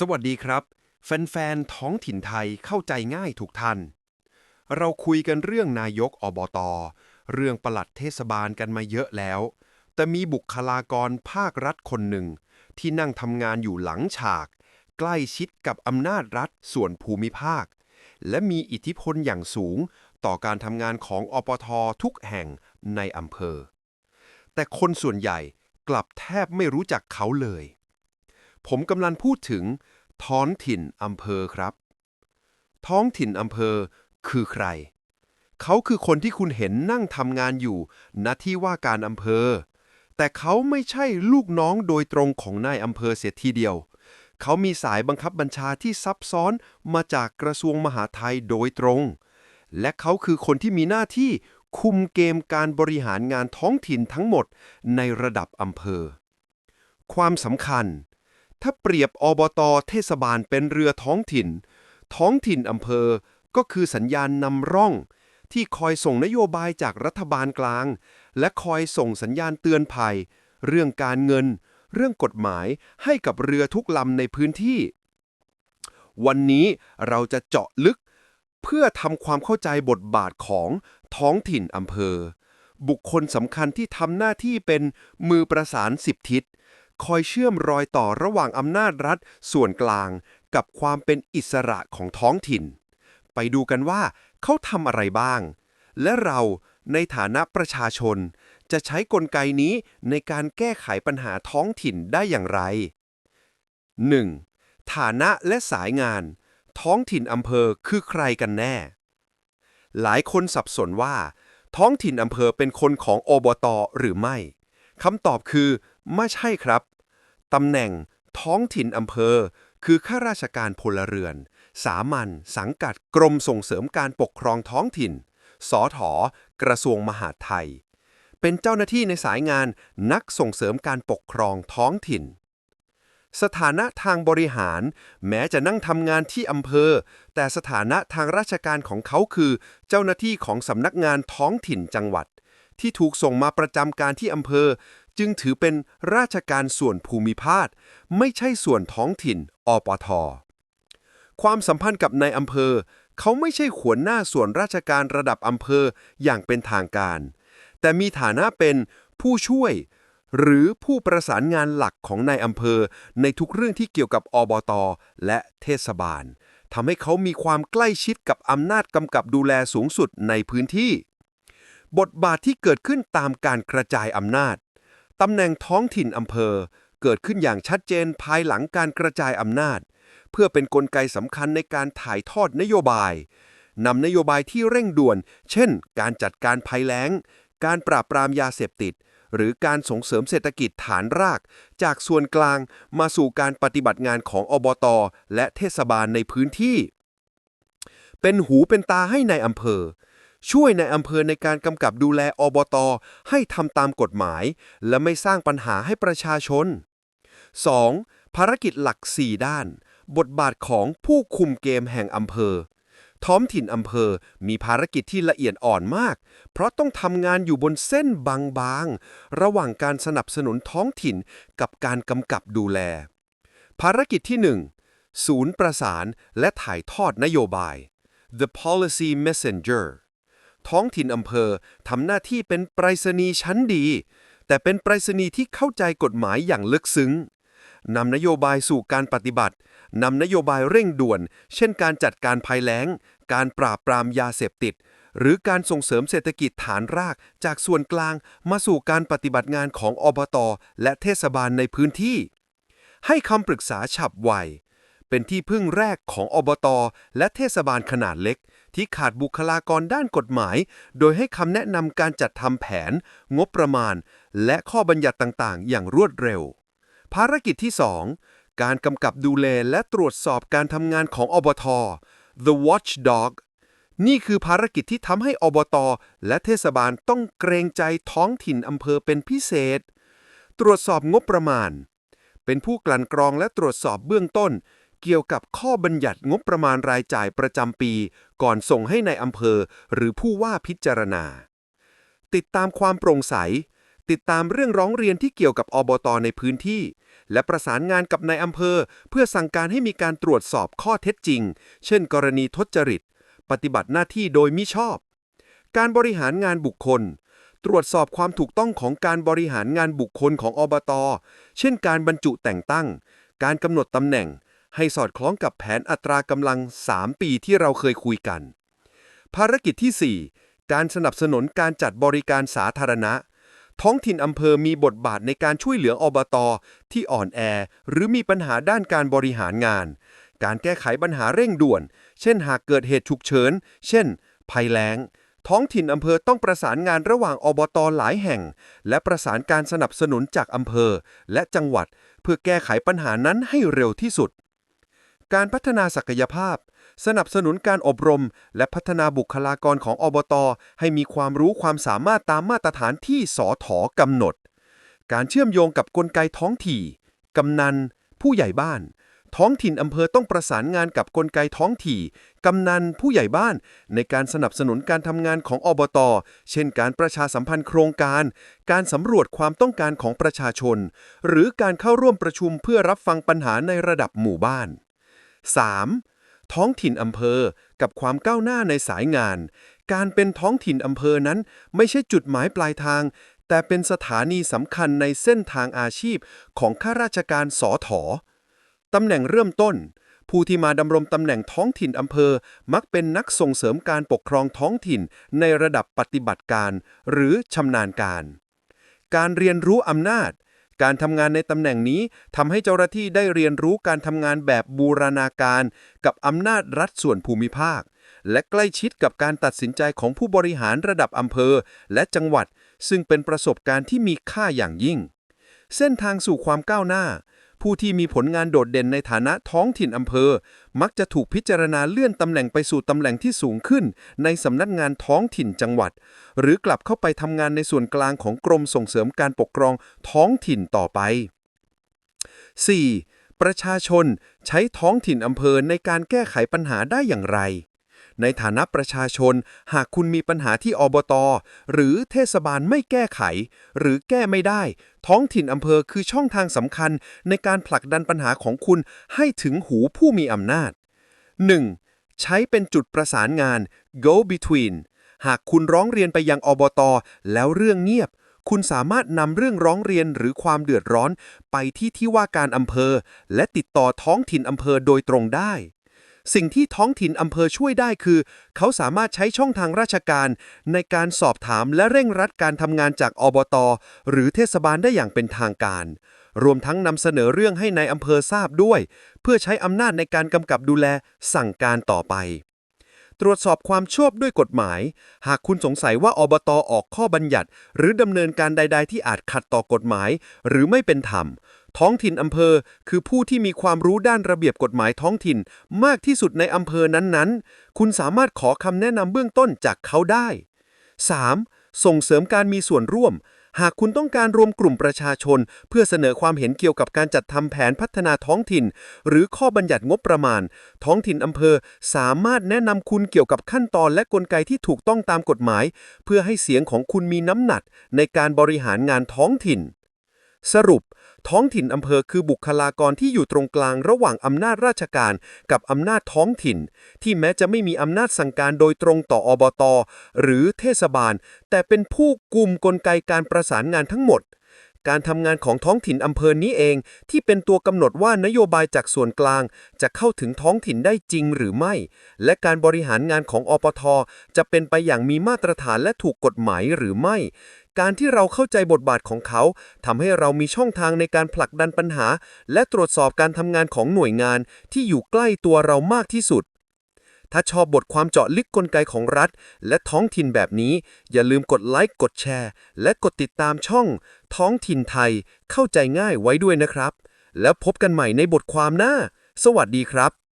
สวัสดีครับ แฟนๆ ท้องถิ่นไทยเข้าใจง่ายทุกท่านเราคุยกันเรื่องนายกอบตเรื่องปลัดเทศบาลกันมาเยอะแล้ว แต่มีบุคลากรภาครัฐคนหนึ่ง ที่นั่งทำงานอยู่หลังฉาก ใกล้ชิดกับอำนาจรัฐส่วนภูมิภาค และมีอิทธิพลอย่างสูงต่อการทำงานของอปททุกแห่งในอำเภอ แต่คนส่วนใหญ่กลับแทบไม่รู้จักเขาเลย ผมกำลังพูดถึง ท้องถิ่นอำเภอครับ ท้องถิ่นอำเภอคือใคร เขาคือคนที่คุณเห็นนั่งทำงานอยู่ณที่ว่าการอำเภอ แต่เขาไม่ใช่ลูกน้องโดยตรงของนายอำเภอเสียทีเดียว เขามีสายบังคับบัญชาที่ซับซ้อนมาจากกระทรวงมหาดไทยโดยตรง และเขาคือคนที่มีหน้าที่คุมเกมการบริหารงานท้องถิ่นทั้งหมดในระดับอำเภอ ความสำคัญ ถ้าเปรียบอบตเทศบาลเป็นเรือท้องถิ่น ท้องถิ่นอำเภอก็คือสัญญาณนำร่อง ที่คอยส่งนโยบายจากรัฐบาลกลาง และคอยส่งสัญญาณเตือนภัย เรื่องการเงิน เรื่องกฎหมายให้กับเรือทุกลำในพื้นที่ วันนี้เราจะเจาะลึก เพื่อทำความเข้าใจบทบาทของท้องถิ่นอำเภอ บุคคลสำคัญที่ทำหน้าที่เป็นมือประสานสิบทิศ คอยเชื่อมรอยต่อระหว่างอำนาจรัฐส่วนกลาง กับความเป็นอิสระของท้องถิ่น ไปดูกันว่าเขาทำอะไรบ้าง และเราในฐานะประชาชน จะใช้กลไกนี้ในการแก้ไขปัญหาท้องถิ่นได้อย่างไร 1. ฐานะและสายงาน ท้องถิ่นอำเภอคือใครกันแน่ หลายคนสับสนว่า ท้องถิ่นอำเภอเป็นคนของอบตหรือไม่คำตอบคือ ไม่ใช่ครับ ตำแหน่งท้องถิ่นอำเภอ คือข้าราชการพลเรือน สามัญสังกัดกรมส่งเสริมการปกครองท้องถิ่น สอถอกระทรวงมหาดไทย เป็นเจ้าหน้าที่ในสายงานนักส่งเสริมการปกครองท้องถิ่น สถานะทางบริหาร แม้จะนั่งทำงานที่อำเภอ แต่สถานะทางราชการของเขาคือ เจ้าหน้าที่ของสำนักงานท้องถิ่นจังหวัดที่ถูกส่งมาประจำการที่อำเภอ จึงถือเป็นราชการส่วนภูมิภาค ไม่ใช่ส่วนท้องถิ่น อปท ความสัมพันธ์กับนายอำเภอ เขาไม่ใช่หัวหน้าส่วนราชการระดับอำเภออย่างเป็นทางการ แต่มีฐานะเป็นผู้ช่วย หรือผู้ประสานงานหลักของนายอำเภอ ในทุกเรื่องที่เกี่ยวกับอบต และเทศบาลทำให้เขามีความใกล้ชิดกับอำนาจกำกับดูแลสูงสุดในพื้นที่ บทบาทที่เกิดขึ้นตามการกระจายอำนาจ ตำแหน่งท้องถิ่นอำเภอเกิดขึ้นอย่างชัดเจนภายหลังการกระจายอำนาจ เพื่อเป็นนกลไกสำคัญในการถ่ายทอดนโยบายนำนโยบายที่เร่งด่วน เช่น การจัดการภัยแล้ง การปราบปรามยาเสพติด หรือการส่งเสริมเศรษฐกิจฐานราก จากส่วนกลางมาสู่การปฏิบัติงานของอบต และเทศบาลในพื้นที่ เป็นหูเป็นตาให้ในายอำเภอ ช่วยในอำเภอในการกำกับดูแลอบต ให้ทำตามกฎหมาย และไม่สร้างปัญหาให้ประชาชน 2. ภารกิจหลัก 4 ด้าน บทบาทของผู้คุมเกมแห่งอำเภอ ท้องถิ่นอำเภอมีภารกิจที่ละเอียดอ่อนมาก เพราะต้องทำงานอยู่บนเส้นบางๆ ระหว่างการสนับสนุนท้องถิ่นกับการกำกับดูแล ภารกิจที่ 1 ศูนย์ประสานและถ่ายทอดนโยบาย The Policy Messenger ท้องถิ่นอำเภอทำหน้าที่เป็นไปรษณีย์ชั้นดี แต่เป็นไปรษณีย์ที่เข้าใจกฎหมายอย่างลึกซึ้งนำนโยบายสู่การปฏิบัตินำนโยบายเร่งด่วน เช่นการจัดการภัยแล้ง การปราบปรามยาเสพติด หรือการส่งเสริมเศรษฐกิจฐานรากจากส่วนกลางมาสู่การปฏิบัติงานของอบต และเทศบาลในพื้นที่ ให้คำปรึกษาฉับไวเป็นที่พึ่งแรกของอบต และเทศบาลขนาดเล็ก ที่ขาดบุคลากรด้านกฎหมาย โดยให้คำแนะนำการจัดทำแผน งบประมาณ และข้อบัญญัติต่างๆ อย่างรวดเร็ว ภารกิจที่ 2 การกำกับดูแลและตรวจสอบการทำงานของอบท The Watchdog นี่คือภารกิจที่ทำให้อบต และเทศบาลต้องเกรงใจท้องถิ่นอำเภอเป็นพิเศษ ตรวจสอบงบประมาณ เป็นผู้กลั่นกรองและตรวจสอบเบื้องต้น เกี่ยวกับข้อบัญญัติงบประมาณรายจ่ายประจำปี ก่อนส่งให้ในายอำเภอ หรือผู้ว่าพิจารณา ติดตามความโปร่งใส ติดตามเรื่องร้องเรียนที่เกี่ยวกับอบตในพื้นที่ และประสานงานกับนายอำเภอ เพื่อสั่งการให้มีการตรวจสอบข้อเท็จจริง เช่น กรณีทุจริต ปฏิบัติหน้าที่โดยมิชอบ การบริหารงานบุคคลตรวจสอบความถูกต้องของการบริหารงานบุคคลของอบต เช่นการบรรจุแต่งตั้ง การกำหนดตำแหน่ง ให้สอดคล้องกับแผนอัตรากำลัง 3 ปีที่เราเคยคุยกัน ภารกิจที่ 4 การสนับสนุนการจัดบริการสาธารณะ ท้องถิ่นอำเภอมีบทบาทในการช่วยเหลืออบตที่อ่อนแอ หรือมีปัญหาด้านการบริหารงาน การแก้ไขปัญหาเร่งด่วน เช่นหากเกิดเหตุฉุกเฉิน เช่น ภัยแล้งท้องถิ่นอำเภอต้องประสานงานระหว่างอบตหลายแห่ง และประสานการสนับสนุนจากอำเภอและจังหวัด เพื่อแก้ไขปัญหานั้นให้เร็วที่สุด การพัฒนาศักยภาพ สนับสนุนการอบรม และพัฒนาบุคลากรของอบต ให้มีความรู้ความสามารถตามมาตรฐานที่สอถอกำหนด การเชื่อมโยงกับกลไกท้องถี่กำนัน ผู้ใหญ่บ้าน ท้องถิ่นอำเภอต้องประสานงานกับกลไกท้องถี่กำนัน ผู้ใหญ่บ้าน ในการสนับสนุนการทำงานของอบต เช่น การประชาสัมพันธ์โครงการ การสำรวจความต้องการของประชาชน หรือการเข้าร่วมประชุมเพื่อรับฟังปัญหาในระดับหมู่บ้าน 3. ท้องถิ่นอำเภอกับความก้าวหน้าในสายงาน การเป็นท้องถิ่นอำเภอนั้น ไม่ใช่จุดหมายปลายทาง แต่เป็นสถานีสำคัญในเส้นทางอาชีพของข้าราชการสอถอตำแหน่งเริ่มต้น ผู้ที่มาดำรงตำแหน่งท้องถิ่นอำเภอ มักเป็นนักส่งเสริมการปกครองท้องถิ่นในระดับปฏิบัติการ หรือชำนาญการ การเรียนรู้อำนาจ การทำงานในตำแหน่งนี้ทำให้เจ้าหน้าที่ได้เรียนรู้การทำงานแบบบูรณาการ กับอำนาจรัฐส่วนภูมิภาค และใกล้ชิดกับการตัดสินใจของผู้บริหารระดับอำเภอ และจังหวัด ซึ่งเป็นประสบการณ์ที่มีค่าอย่างยิ่ง เส้นทางสู่ความก้าวหน้า ผู้ที่มีผลงานโดดเด่นในฐานะท้องถิ่นอำเภอ มักจะถูกพิจารณาเลื่อนตำแหน่งไปสู่ตำแหน่งที่สูงขึ้น ในสำนักงานท้องถิ่นจังหวัด หรือกลับเข้าไปทำงานในส่วนกลางของกรมส่งเสริมการปกครองท้องถิ่นต่อไป 4. ประชาชนใช้ท้องถิ่นอำเภอในการแก้ไขปัญหาได้อย่างไร ในฐานะประชาชน หากคุณมีปัญหาที่อบต หรือเทศบาลไม่แก้ไข หรือแก้ไม่ได้ ท้องถิ่นอำเภอคือช่องทางสำคัญในการผลักดันปัญหาของคุณให้ถึงหูผู้มีอำนาจ 1. ใช้เป็นจุดประสานงาน go between หากคุณร้องเรียนไปยังอบต แล้วเรื่องเงียบ คุณสามารถนำเรื่องร้องเรียนหรือความเดือดร้อน ไปที่ที่ว่าการอำเภอ และติดต่อท้องถิ่นอำเภอโดยตรงได้ สิ่งที่ท้องถิ่นอำเภอช่วยได้คือ เขาสามารถใช้ช่องทางราชการ ในการสอบถามและเร่งรัดการทำงานจากอบต หรือเทศบาลได้อย่างเป็นทางการ รวมทั้งนำเสนอเรื่องให้ในายอำเภอทราบด้วย เพื่อใช้อำนาจในการกำกับดูแลสั่งการต่อไป ตรวจสอบความชอบด้วยกฎหมาย หากคุณสงสัยว่าอบตออกข้อบัญญัติ หรือดำเนินการใด ๆ ที่อาจขัดต่อกฎหมาย หรือไม่เป็นธรรม ท้องถิ่นอำเภอ คือผู้ที่มีความรู้ด้านระเบียบกฎหมายท้องถิ่น มากที่สุดในอำเภอนั้นๆ คุณสามารถขอคำแนะนำเบื้องต้นจากเขาได้ 3. ส่งเสริมการมีส่วนร่วม หากคุณต้องการรวมกลุ่มประชาชน เพื่อเสนอความเห็นเกี่ยวกับการจัดทำแผนพัฒนาท้องถิ่น หรือข้อบัญญัติงบประมาณ ท้องถิ่นอำเภอสามารถแนะนำคุณเกี่ยวกับขั้นตอนและกลไกที่ถูกต้องตามกฎหมาย เพื่อให้เสียงของคุณมีน้ำหนักในการบริหารงานท้องถิ่น สรุป ท้องถิ่นอำเภอคือบุคลากรที่อยู่ตรงกลางระหว่างอำนาจราชการกับอำนาจท้องถิ่น ที่แม้จะไม่มีอำนาจสั่งการโดยตรงต่ออบต หรือเทศบาล แต่เป็นผู้กลุ่มกลไกการประสานงานทั้งหมด การทำงานของท้องถิ่นอำเภอนี้เอง ที่เป็นตัวกำหนดว่านโยบายจากส่วนกลาง จะเข้าถึงท้องถิ่นได้จริงหรือไม่ และการบริหารงานของอปทจะเป็นไปอย่างมีมาตรฐานและถูกกฎหมายหรือไม่ การที่เราเข้าใจบทบาทของเขาทำให้เรามีช่องทางในการผลักดันปัญหา และตรวจสอบการทำงานของหน่วยงานที่อยู่ใกล้ตัวเรามากที่สุด ถ้าชอบบทความเจาะลึกกลไกของรัฐ และท้องถิ่นแบบนี้ อย่าลืมกดไลค์กดแชร์ และกดติดตามช่อง ท้องถิ่นไทย เข้าใจง่ายไว้ด้วยนะครับ แล้วพบกันใหม่ในบทความหน้า สวัสดีครับ